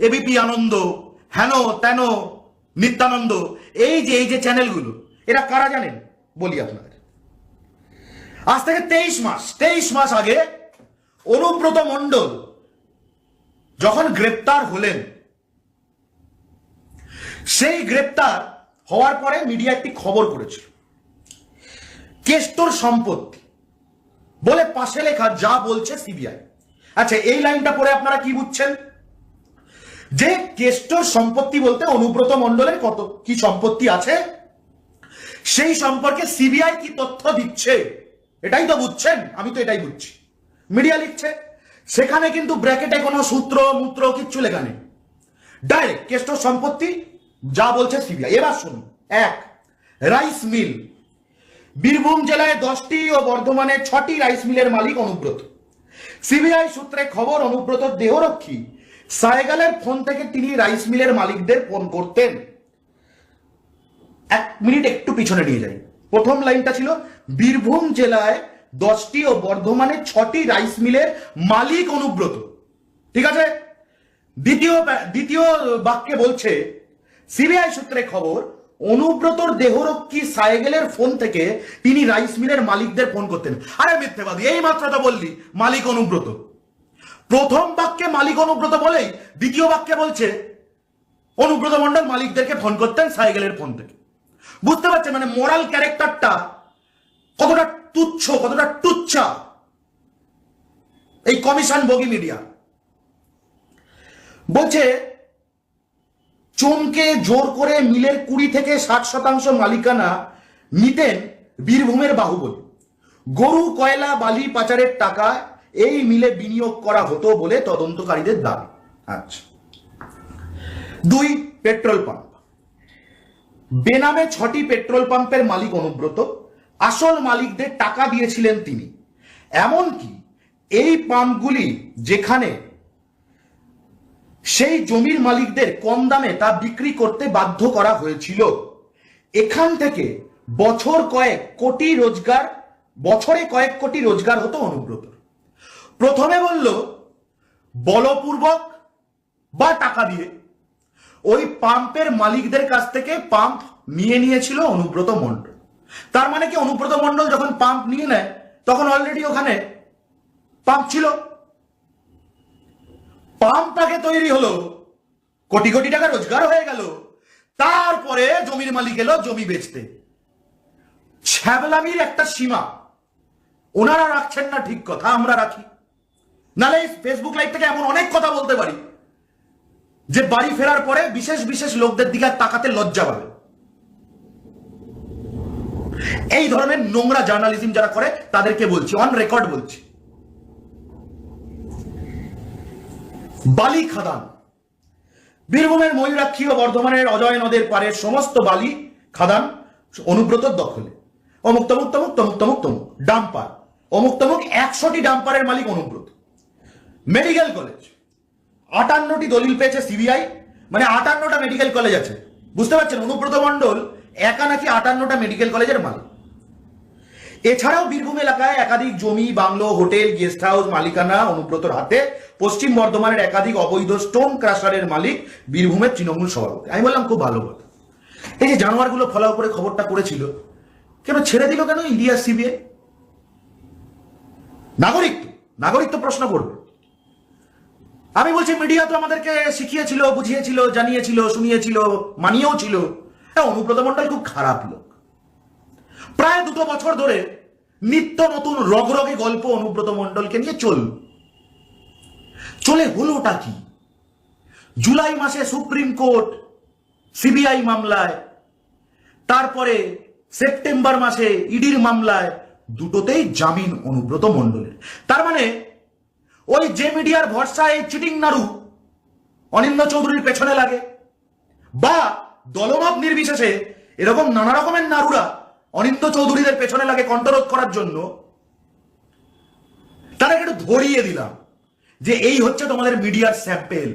ABP আনন্দ, হেন তেন, নিত্যানন্দ, এই যে এই যে চ্যানেলগুলো, এরা কারা জানেন? বলি আপনাদের। আজ থেকে তেইশ মাস তেইশ মাস আগে অনুব্রত মণ্ডল যখন গ্রেপ্তার হলেন, সেই গ্রেপ্তার হওয়ার পরে মিডিয়া একটি খবর করেছিল। কেষ্টর সম্পত্তি বলে পাশে লেখা যা বলছে সিবিআই। আচ্ছা এই লাইনটা পড়ে আপনারা কি বুঝছেন? যে কেষ্টর সম্পত্তি বলতে অনুব্রত মণ্ডলের কত কি সম্পত্তি আছে? সেই সম্পর্কে সিবিআই কি তথ্য দিচ্ছে? এটাই তো বুঝছেন, আমি তো এটাই বুঝছি। মিডিয়া লিখছে, সেখানে কিন্তু ব্র্যাকেটে কোনো সূত্র, মূত্র, কিচ্ছু লেখা নেই। ডাইরেক্ট কেষ্টর সম্পত্তি, যা বলছে সিবিআই। এবার শুনুন, এক, রাইস মিল। বীরভূম জেলায় দশটি ও বর্ধমানে ছটি রাইস মিলের মালিক অনুব্রত। সিবিআই সূত্রে খবর অনুব্রত দেহরক্ষী সাইগালের ফোন থেকে তিনি রাইস মিলের মালিকদের ফোন করতেন। এক মিনিট একটু পিছনে নিয়ে যাই। প্রথম লাইনটা ছিল, বীরভূম জেলায় দশটি ও বর্ধমানে ছটি রাইস মিলের মালিক অনুব্রত। ঠিক আছে? দ্বিতীয় দ্বিতীয় বাক্যে বলছে, সিবিআই সূত্রে খবর, অনুব্রতর দেহরক্ষী সাইকেলের ফোন থেকে তিনি রাইস মিলের মালিকদের ফোন করতেন। আরে মিথ্যেবাদী, এই মাত্রাটা বললি, মালিক অনুব্রত। প্রথম বাক্যে মালিক অনুব্রত বলেই দ্বিতীয় বাক্যে বলছে, অনুব্রত মন্ডল মালিকদেরকে ফোন করতেন সাইকেলের ফোন থেকে। বুঝতে পারছেন মানে মোরাল ক্যারেক্টারটা কতটা তুচ্ছ, কতটা টুচ্ছা। এই কমিশন বগি মিডিয়া বলছে, চমকে জোর করে মিলের কুড়ি থেকে ষাট শতাংশ মালিকানা নিতেন বীরভূমের বাহুবলী। গরু, কয়লা, বালি, পাচারের টাকা এই মিলে বিনিয়োগ করা হতো বলে তদন্তকারীদের দাবি। আচ্ছা। দুই, পেট্রোল পাম্প। বেনামে ছটি পেট্রোল পাম্পের মালিক অনুব্রত। আসল মালিকদের টাকা দিয়েছিলেন তিনি। এমনকি এই পাম্পগুলি যেখানে সেই জমির মালিকদের কম দামে তা বিক্রি করতে বাধ্য করা হয়েছিল, এখান থেকে বছর কয়েক কোটি রোজগার, বছরে কয়েক কোটি রোজগার হতো অনুব্রত প্রথমে বলল, বলপূর্বক বা টাকা দিয়ে। ওই পাম্পের মালিকদের কাছ থেকে পাম্প নিয়ে নিয়েছিল অনুব্রত মণ্ডল। তার মানে কি অনুব্রত মণ্ডল যখন পাম্প নিয়ে নেয়, তখন অলরেডি ওখানে পাম্প ছিল। পাম্পটাকে তৈরি হলো, কোটি কোটি টাকা রোজগার হয়ে গেল। তারপরে জমির মালিক এলো জমি বেচতে। ছ্যাবলামির একটা সীমা। ওনারা রাখছেন না ঠিক কথা, আমরা রাখি। নালে ফেসবুক লাইভ থেকে এমন অনেক কথা বলতে পারি, যে বাড়ি ফেরার পরে বিশেষ বিশেষ লোকদের দিকে তাকাতে লজ্জা পাবে। এই ধরনের নোংরা জার্নালিজম যারা করে, তাদেরকে বলছি অন রেকর্ড বলছি। বালি খাদান। বীরভূমের ময়ূরাক্ষী ও বর্ধমানের অজয় নদের পারের সমস্ত বালি খাদান অনুব্রত দখলে। অমুক তমুক তমুক তমুক তমুক তমুক ডাম্পার অমুক তমুক একশোটি ডাম্পারের মালিক অনুব্রত। Medical college. আটান্নটি দলিল পেয়েছে সিবিআই মানে আটান্নটা মেডিকেল কলেজ আছে। বুঝতে পারছেন? অনুব্রত মণ্ডল একা নাকি আটান্নটা মেডিকেল কলেজের মাল এছাড়াও বীরভূম এলাকায় একাধিক জমি, বাংলো, হোটেল, গেস্ট হাউস, মালিকানা, অনুব্রতর হাতে পশ্চিম বর্ধমানের একাধিক অবৈধ স্টোন ক্রাশারের মালিক বীরভূমের তৃণমূল সভাপতি। আমি বললাম, খুব ভালো কথা। এই যে জানোয়ারগুলো ফলাও করে খবরটা করেছিল কেন ছেড়ে দিল কেন ইন্ডিয়া সিবিআই? নাগরিক নাগরিক তো প্রশ্ন করবে। আমি বলছি মিডিয়া তো আমাদেরকে শিখিয়েছিল, বুঝিয়েছিল, জানিয়েছিল, শুনিয়েছিল মানিয়েও ছিল হ্যাঁ অনুব্রত মন্ডল খুব খারাপ লোক। প্রায় দুটো বছর ধরে নিত্য নতুন রগরগে গল্প অনুব্রত মন্ডলকে নিয়ে চল। চলে হলোটা কি? জুলাই মাসে সুপ্রিম কোর্ট সিবিআই মামলায়, তারপরে সেপ্টেম্বর মাসে ইডির মামলায়, দুটোতেই জামিন অনুব্রত মণ্ডলের। তার মানে ওই যে মিডিয়ার ভরসা এই চিটিং নাড়ু অনিন্দ চৌধুরীর পেছনে লাগে। বা দলমত নির্বিশেষে এরকম নানা রকমের নারুরা অনিন্দ চৌধুরীদের পেছনে লাগে কণ্ঠরোধ করার জন্য। তারা একটু ধরিয়ে দিলাম যে এই হচ্ছে তোমাদের মিডিয়ার স্যাম্পেল।